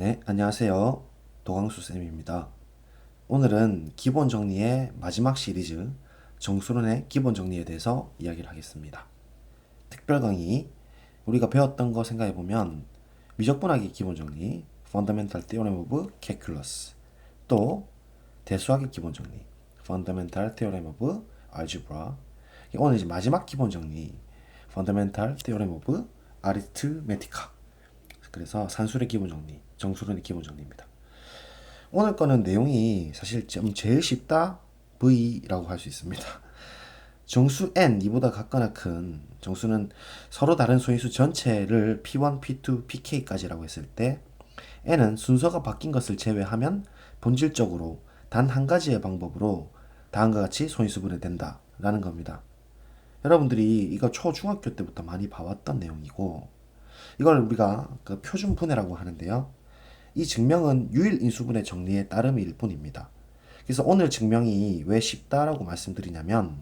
네, 안녕하세요. 도강수 쌤입니다. 오늘은 기본 정리의 마지막 시리즈 정수론의 기본 정리에 대해서 이야기를 하겠습니다. 특별 강의 우리가 배웠던 거 생각해 보면 미적분학의 기본 정리 Fundamental Theorem of Calculus 또 대수학의 기본 정리 Fundamental Theorem of Algebra 오늘 이제 마지막 기본 정리 Fundamental Theorem of Arithmetica 그래서 산술의 기본 정리, 정수론의 기본 정리입니다. 오늘 거는 내용이 사실 좀 제일 쉽다 V라고 할 수 있습니다. 정수 n 이보다 같거나 큰 정수는 서로 다른 소인수 전체를 p1, p2, pk까지라고 했을 때 n은 순서가 바뀐 것을 제외하면 본질적으로 단 한 가지의 방법으로 다음과 같이 소인수 분해된다라는 겁니다. 여러분들이 이거 초중학교 때부터 많이 봐왔던 내용이고 이걸 우리가 그 표준 분해라고 하는데요. 이 증명은 유일 인수분해 정리의 따름일 뿐입니다. 그래서 오늘 증명이 왜 쉽다라고 말씀드리냐면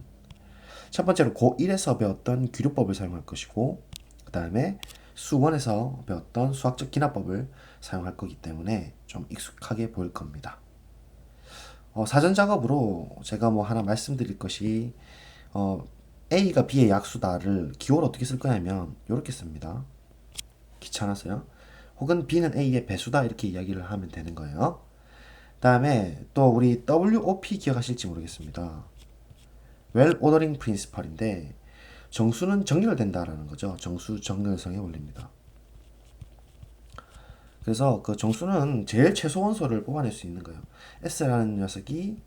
첫 번째로 고1에서 배웠던 규류법을 사용할 것이고 그 다음에 수1에서 배웠던 수학적 기납법을 사용할 거기 때문에 좀 익숙하게 보일 겁니다. 어, 사전 작업으로 제가 뭐 하나 말씀드릴 것이 어, A가 B의 약수다를 기호를 어떻게 쓸 거냐면 이렇게 씁니다. 귀찮아서요. 혹은 B는 A의 배수다 이렇게 이야기를 하면 되는 거예요. 다음에 또 우리 WOP 기억하실지 모르겠습니다. Well Ordering Principle인데 정수는 정렬된다라는 거죠. 정수 정렬성의 원리입니다. 그래서 그 정수는 제일 최소 원소를 뽑아낼 수 있는 거예요. S라는 녀석이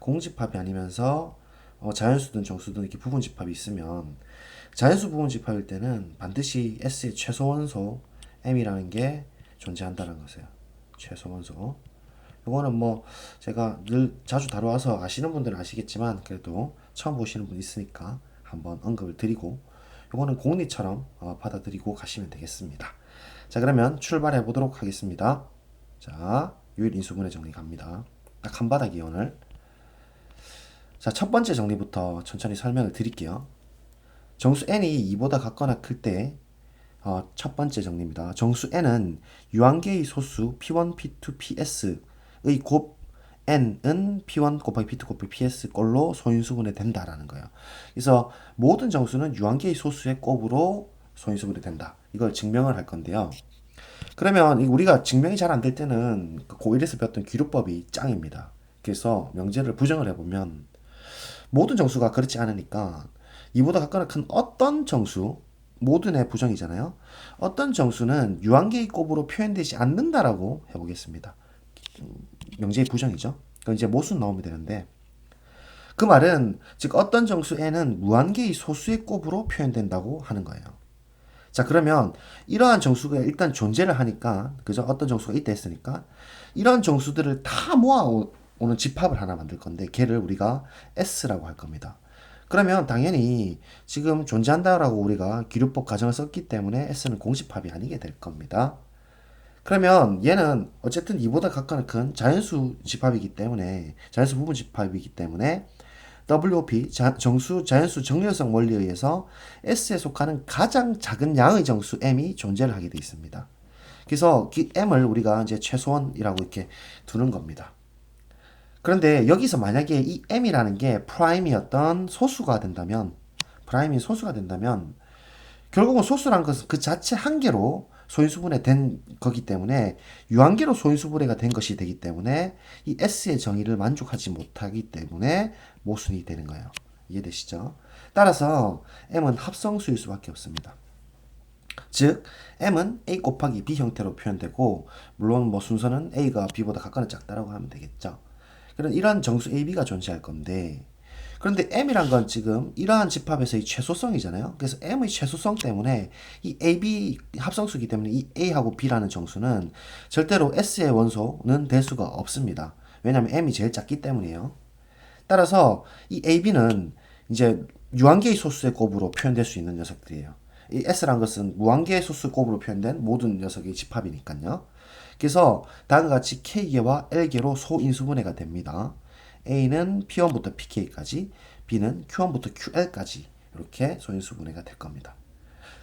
공집합이 아니면서 어, 자연수든 정수든 이렇게 부분집합이 있으면 자연수 부분 집합일 때는 반드시 S의 최소 원소 M이라는 게 존재한다는 것이에요. 최소 원소. 이거는 뭐 제가 늘 자주 다뤄와서 아시는 분들은 아시겠지만 그래도 처음 보시는 분 있으니까 한번 언급을 드리고 이거는 공리처럼 어, 받아들이고 가시면 되겠습니다. 자 그러면 출발해 보도록 하겠습니다. 자 유일 인수분해 정리 갑니다. 딱 한 바닥이 오늘. 자 첫 번째 정리부터 천천히 설명을 드릴게요. 정수 n이 2보다 같거나 클때 어, 첫 번째 정리입니다. 정수 n은 유한계의 소수 p1, p2, ps의 곱 n은 p1 곱하기 p2 곱하기 ps 꼴로 소인수분해 된다라는 거예요. 그래서 모든 정수는 유한계의 소수의 곱으로 소인수분해 된다. 이걸 증명을 할 건데요. 그러면 우리가 증명이 잘 안 될 때는 그 고1에서 배웠던 기류법이 짱입니다. 그래서 명제를 부정을 해보면 모든 정수가 그렇지 않으니까 이보다 큰 어떤 정수 모든의 부정이잖아요. 어떤 정수는 유한계의 곱으로 표현되지 않는다라고 해보겠습니다. 명제의 부정이죠. 그럼 이제 모순 나오면 되는데 그 말은 즉 어떤 정수 n은 무한계의 소수의 곱으로 표현된다고 하는 거예요. 자 그러면 이러한 정수가 일단 존재를 하니까 그죠? 어떤 정수가 있다 했으니까 이러한 정수들을 다 모아오는 집합을 하나 만들 건데 걔를 우리가 S라고 할 겁니다. 그러면 당연히 지금 존재한다라고 우리가 기류법 가정을 썼기 때문에 S는 공집합이 아니게 될 겁니다. 그러면 얘는 어쨌든 이보다 가까운 큰 자연수 집합이기 때문에 자연수 부분 집합이기 때문에 WOP 자, 정수 자연수 정렬성 원리에 의해서 S에 속하는 가장 작은 양의 정수 M이 존재를 하게 되어 있습니다. 그래서 이 M을 우리가 이제 최소원이라고 이렇게 두는 겁니다. 그런데 여기서 만약에 이 m이라는 게 프라임이었던 소수가 된다면 프라임이 소수가 된다면 결국은 소수란 것은 그 자체 한 개로 소인수분해 된 거기 때문에 유한계로 소인수분해가 된 것이 되기 때문에 이 S의 정의를 만족하지 못하기 때문에 모순이 되는 거예요. 이해되시죠? 따라서 M은 합성수일 수밖에 없습니다. 즉 M은 A 곱하기 B 형태로 표현되고 물론 뭐 순서는 A가 B보다 가까운 작다라고 하면 되겠죠. 그런 이러한 정수 AB가 존재할 건데 그런데 M이란 건 지금 이러한 집합에서의 최소성이잖아요. 그래서 M의 최소성 때문에 이 AB 합성수기 때문에 이 A하고 B라는 정수는 절대로 S의 원소는 될 수가 없습니다. 왜냐하면 M이 제일 작기 때문이에요. 따라서 이 AB는 이제 유한계의 소수의 곱으로 표현될 수 있는 녀석들이에요. 이 S란 것은 무한계의 소수 곱으로 표현된 모든 녀석의 집합이니까요. 그래서 다음과 같이 K계와 L계로 소인수분해가 됩니다. A는 P1부터 PK까지, B는 Q1부터 QL까지 이렇게 소인수분해가 될 겁니다.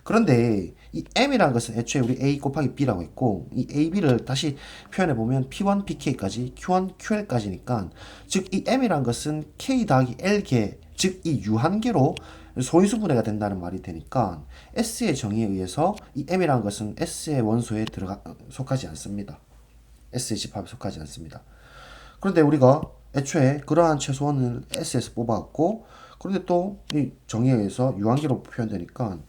그런데 이 m이라는 것은 애초에 우리 a 곱하기 b라고 했고 이 ab를 다시 표현해 보면 p1, pk까지 q1, ql까지니까 즉 이 m이라는 것은 k 더하기 l개 즉이 유한계로 소인수 분해가 된다는 말이 되니까 s의 정의에 의해서 이 m이라는 것은 s의 원소에 들어가 속하지 않습니다. s의 집합에 속하지 않습니다. 그런데 우리가 애초에 그러한 최소원을 s에서 뽑아왔고 그런데 또 이 정의에 의해서 유한계로 표현되니까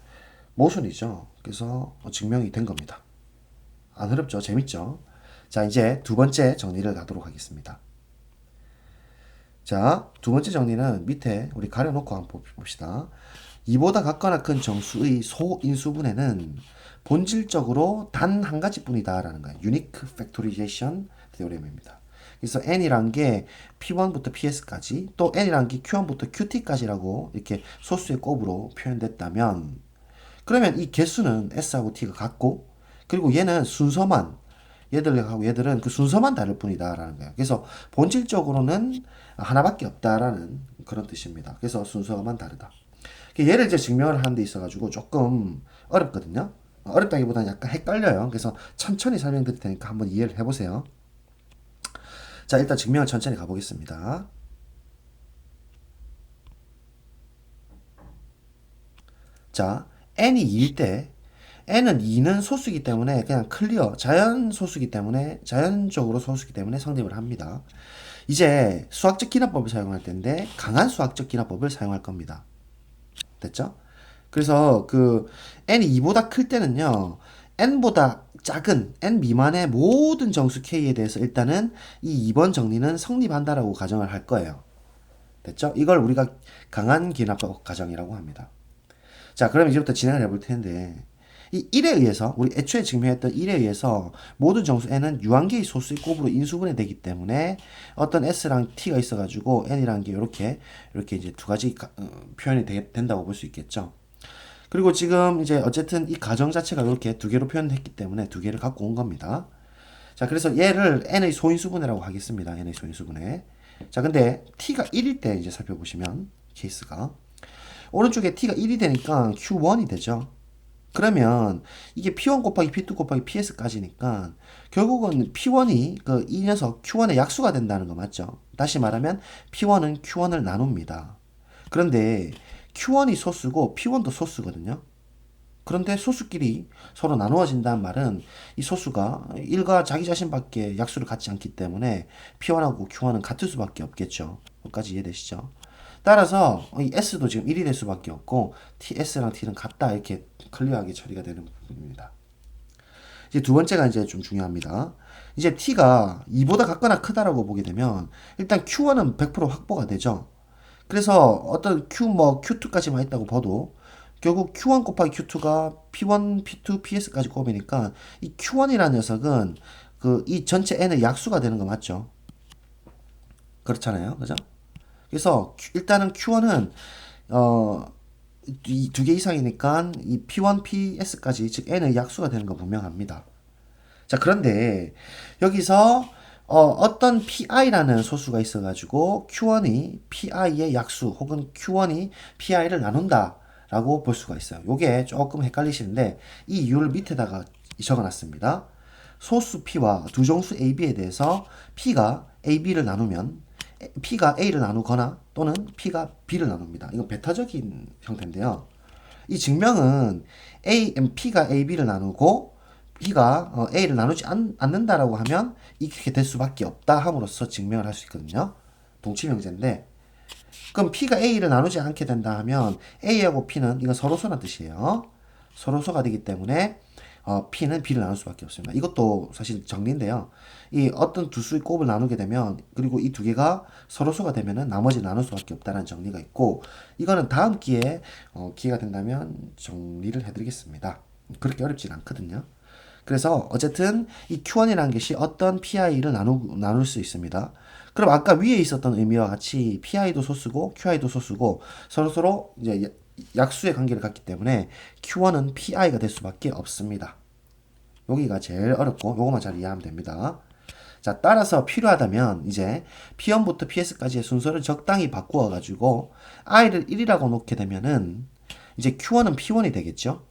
모순이죠. 그래서 증명이 된 겁니다. 안 어렵죠? 재밌죠? 자, 이제 두 번째 정리를 가도록 하겠습니다. 자, 두 번째 정리는 밑에 우리 가려놓고 한번 봅시다. 이보다 같거나 큰 정수의 소인수분해는 본질적으로 단 한 가지 뿐이다라는 거예요. Unique Factorization Theorem입니다. 그래서 n이란 게 p1부터 ps까지 또 n이란 게 q1부터 qt까지라고 이렇게 소수의 곱으로 표현됐다면 그러면 이 개수는 s하고 t가 같고 그리고 얘는 순서만 얘들하고 얘들은 그 순서만 다를 뿐이다라는 거예요. 그래서 본질적으로는 하나밖에 없다라는 그런 뜻입니다. 그래서 순서만 다르다. 얘를 이제 증명을 하는 데 있어가지고 조금 어렵거든요. 어렵다기보다는 약간 헷갈려요. 그래서 천천히 설명드릴 테니까 한번 이해를 해보세요. 자, 일단 증명을 천천히 가보겠습니다. 자, n이 2일 때 n은 2는 소수이기 때문에 그냥 클리어 자연 소수이기 때문에 자연적으로 소수이기 때문에 성립을 합니다. 이제 수학적 기납법을 사용할 텐데 강한 수학적 기납법을 사용할 겁니다. 됐죠? 그래서 그 n이 2보다 클 때는요. n보다 작은 n 미만의 모든 정수 k에 대해서 일단은 이 2번 정리는 성립한다라고 가정을 할 거예요. 됐죠? 이걸 우리가 강한 기납법 가정이라고 합니다. 자, 그럼 이제부터 진행을 해볼 텐데 이 1에 의해서 우리 애초에 증명했던 1에 의해서 모든 정수 n은 유한계의 소수의 곱으로 인수분해 되기 때문에 어떤 s랑 t가 있어가지고 n이라는 게 이렇게 이렇게 이제 두 가지 어, 표현이 되, 된다고 볼 수 있겠죠. 그리고 지금 이제 어쨌든 이 가정 자체가 이렇게 두 개로 표현했기 때문에 두 개를 갖고 온 겁니다. 자, 그래서 얘를 n의 소인수분해라고 하겠습니다. n의 소인수분해. 자, 근데 t가 1일 때 이제 살펴보시면 케이스가 오른쪽에 t가 1이 되니까 q1이 되죠. 그러면 이게 p1 곱하기 p2 곱하기 ps까지니까 결국은 p1이 그 이 녀석 q1의 약수가 된다는 거 맞죠? 다시 말하면 p1은 q1을 나눕니다. 그런데 q1이 소수고 p1도 소수거든요. 그런데 소수끼리 서로 나누어진다는 말은 이 소수가 1과 자기 자신밖에 약수를 갖지 않기 때문에 p1하고 q1은 같을 수밖에 없겠죠. 여기까지 이해되시죠? 따라서 이 s도 지금 1이 될 수밖에 없고 ts랑 t는 같다 이렇게 클리어하게 처리가 되는 부분입니다. 이제 두 번째가 이제 좀 중요합니다. 이제 t가 2보다 같거나 크다라고 보게 되면 일단 q1은 100% 확보가 되죠. 그래서 어떤 q 뭐 q2까지만 있다고 봐도 결국 q1 곱하기 q2가 p1, p2, ps까지 곱이니까 이 q1이라는 녀석은 그 이 전체 n의 약수가 되는 거 맞죠? 그렇잖아요. 그죠? 그래서 일단은 Q1은 어, 두 개 이상이니까 이 P1, PS까지 즉 N의 약수가 되는 거 분명합니다. 자 그런데 여기서 어, 어떤 PI라는 소수가 있어가지고 Q1이 PI의 약수 혹은 Q1이 PI를 나눈다 라고 볼 수가 있어요. 요게 조금 헷갈리시는데 이 이유를 밑에다가 적어놨습니다. 소수 P와 두 정수 AB에 대해서 P가 AB를 나누면 P가 A를 나누거나 또는 P가 B를 나눕니다. 이건 베타적인 형태인데요. 이 증명은 A, P가 A, B를 나누고 B가 어, A를 나누지 않, 않는다라고 하면 이렇게 될 수밖에 없다 함으로써 증명을 할 수 있거든요. 동치명제인데 그럼 P가 A를 나누지 않게 된다 하면 A하고 P는 이건 서로소란 뜻이에요. 서로소가 되기 때문에 어, P는 B를 나눌 수밖에 없습니다. 이것도 사실 정리인데요. 이 어떤 두 수의 곱을 나누게 되면 그리고 이 두 개가 서로소가 되면은 나머지 나눌 수밖에 없다는 정리가 있고 이거는 다음 기회에 어, 기회가 된다면 정리를 해드리겠습니다. 그렇게 어렵진 않거든요. 그래서 어쨌든 이 Q1이라는 것이 어떤 PI를 나누, 나눌 수 있습니다. 그럼 아까 위에 있었던 의미와 같이 PI도 소수고 QI도 소수고 서로서로 이제 약수의 관계를 갖기 때문에 Q1은 PI가 될 수밖에 없습니다. 여기가 제일 어렵고 요것만 잘 이해하면 됩니다. 자, 따라서 필요하다면 이제 P1부터 PS까지의 순서를 적당히 바꾸어 가지고 i를 1이라고 놓게 되면은 이제 Q1은 P1이 되겠죠.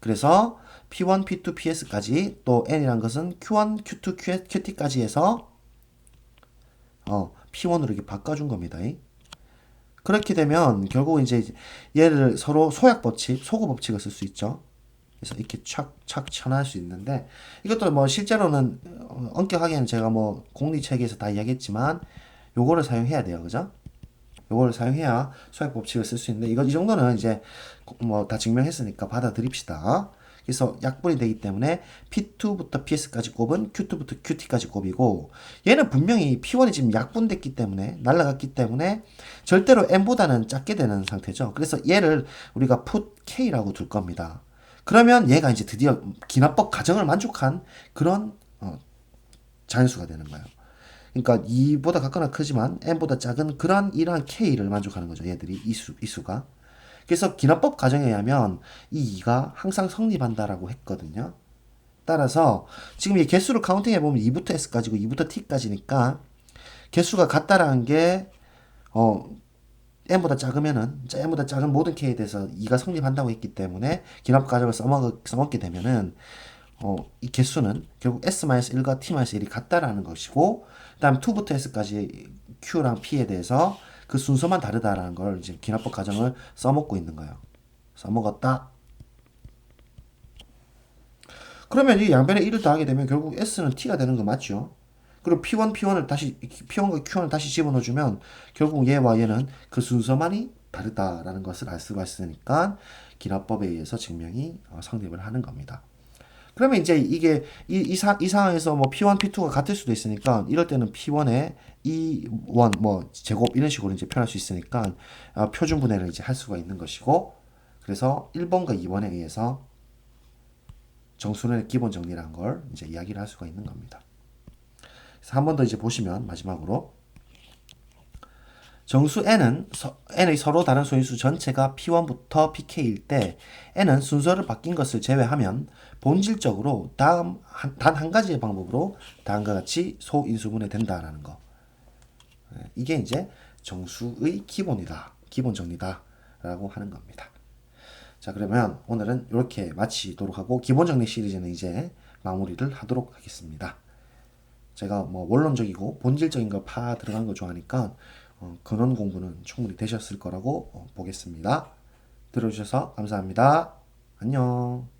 그래서 P1, P2, PS까지 또 N이란 것은 Q1, Q2, Q, QT까지 해서 어, P1으로 이렇게 바꿔준 겁니다. 그렇게 되면 결국 이제 얘를 서로 소약 법칙, 소구 법칙을 쓸 수 있죠. 그래서 이렇게 착착 쳐낼 수 있는데 이것도 뭐 실제로는 어, 엄격하게는 제가 뭐 공리 체계에서 다 이야기했지만 요거를 사용해야 돼요. 그죠? 요거를 사용해야 소약 법칙을 쓸 수 있는데 이거 이 정도는 이제 뭐 다 증명했으니까 받아들입시다. 그래서 약분이 되기 때문에 P2부터 PS까지 곱은 Q2부터 QT까지 곱이고 얘는 분명히 P1이 지금 약분됐기 때문에 날라갔기 때문에 절대로 N보다는 작게 되는 상태죠. 그래서 얘를 우리가 put K라고 둘 겁니다. 그러면 얘가 이제 드디어 기납법 가정을 만족한 그런 어, 자연수가 되는 거예요. 그러니까 2보다 같거나 크지만 n보다 작은 그러한 이러한 k를 만족하는 거죠. 얘들이 이수 이수가. 그래서 기납법 가정에 의하면 이 2가 항상 성립한다라고 했거든요. 따라서 지금 이 개수를 카운팅해 보면 2부터 s까지고 2부터 t까지니까 개수가 같다라는 게 어, n보다 작으면은 n보다 작은 모든 k에 대해서 2가 성립한다고 했기 때문에 기납 가정을 써먹, 써먹게 되면은 어, 이 개수는 결국 s-1과 t-1이 같다라는 것이고 그다음 2부터 s까지 q랑 p에 대해서 그 순서만 다르다라는 걸 이제 기납법 가정을 써먹고 있는 거예요. 써먹었다. 그러면 이 양변에 1을 더하게 되면 결국 s는 t가 되는 거 맞죠? 그리고 p1, p1을 다시 p1과 q1을 다시 집어넣어주면 결국 얘와 얘는 그 순서만이 다르다라는 것을 알 수가 있으니까 기납법에 의해서 증명이 어, 성립을 하는 겁니다. 그러면 이제 이게 이, 이, 사, 이 상황에서 뭐 P1, P2가 같을 수도 있으니까 이럴 때는 P1에 E1 뭐 제곱 이런 식으로 이제 표현할 수 있으니까 어, 표준 분해를 이제 할 수가 있는 것이고 그래서 1번과 2번에 의해서 정수의 기본 정리라는 걸 이제 이야기를 할 수가 있는 겁니다. 그래서 한 번 더 이제 보시면 마지막으로 정수 n은 서, n의 서로 다른 소인수 전체가 p1부터 pk일 때 n은 순서를 바뀐 것을 제외하면 본질적으로 다음 단 한 가지의 방법으로 다음과 같이 소인수분해 된다라는 거. 예, 이게 이제 정수의 기본이다. 기본 정리다라고 하는 겁니다. 자, 그러면 오늘은 이렇게 마치도록 하고 기본 정리 시리즈는 이제 마무리를 하도록 하겠습니다. 제가 뭐 원론적이고 본질적인 거파 들어간 거 좋아하니까 어, 근원 공부는 충분히 되셨을 거라고 어, 보겠습니다. 들어주셔서 감사합니다. 안녕.